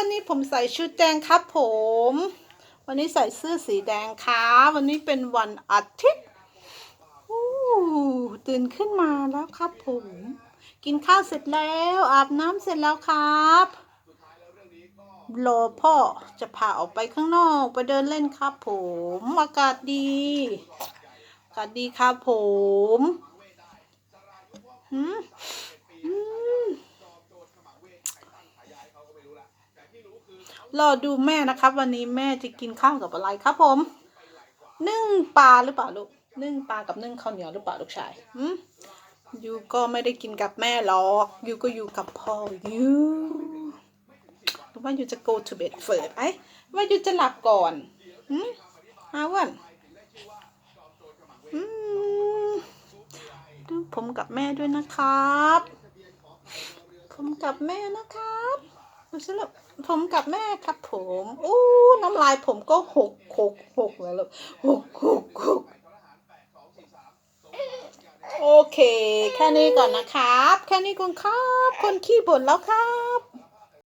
วันนี้ผมใส่ชุดแดงครับผม วันนี้ใส่เสื้อสีแดงครับวันนี้เป็นวันอาทิตย์อู้ตื่นขึ้นมาแล้วครับผม กินข้าวเสร็จแล้วอาบน้ำเสร็จแล้วครับรอพ่อจะพาออกไปข้างนอกไปเดินเล่นครับผมอากาศดีอากาศดีครับผม หืมอืม รอดูแม่นะครับ วันนี้แม่จะกินข้าวกับอะไรครับผม นึ่งปลาหรือเปล่าลูก นึ่งปลากับนึ่งข้าวเหนียวหรือเปล่าลูกชายอืมยูก็ไม่ได้กินกับแม่หรอกยูก็อยู่กับพ่อยูว่ายูจะ go to bed first ไอ้ว่ายูจะหลับก่อนอืมอาวันอืมดูผมกับแม่ด้วยนะครับ ผมกับแม่นะครับ สิลูกผมกับแม่ครับผมอู้น้ำลายผมก็หกหกหกแล้วลูกหกหกหกโอเค แค่นี้ก่อนนะครับ แค่นี้ก่อนครับ คนขี้บ่นแล้วครับ